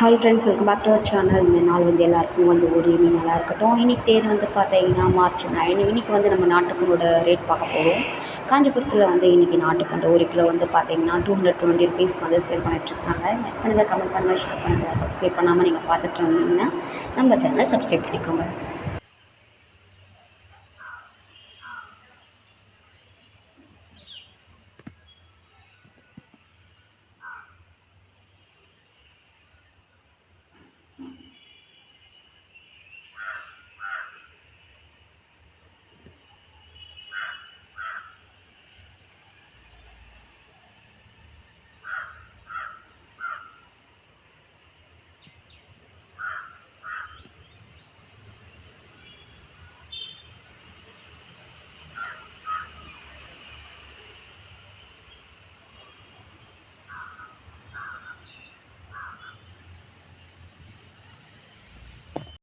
Hi friends welcome back to our channel இந்த நாள் வந்து எல்லாருக்கும் வந்து ஒரு இனி நல்லா இருக்கட்டும். இன்றைக்கி தேதி வந்து பார்த்தீங்கன்னா மார்ச் நைன் இன்றைக்கி வந்து நம்ம நாட்டுப்பண்ணோட ரேட் பார்க்க போகிறோம் காஞ்சிபுரத்தில் வந்து இன்றைக்கி நாட்டுப்பண்டு ஒரு கிலோ வந்து பார்த்தீங்கன்னா டூ ஹண்ட்ரட் டுவெண்ட்டி ருபீஸ்க்கு வந்து சேல் பண்ணிட்டுருக்காங்க லைக் பண்ணுங்கள் கமெண்ட் பண்ணுங்கள் ஷேர் பண்ணுங்கள் சப்ஸ்கிரைப் பண்ணாமல் நீங்கள் பார்த்துட்டு இருந்தீங்கன்னா நம்ம சேனலை சப்ஸ்கிரைப் பண்ணிக்கோங்க.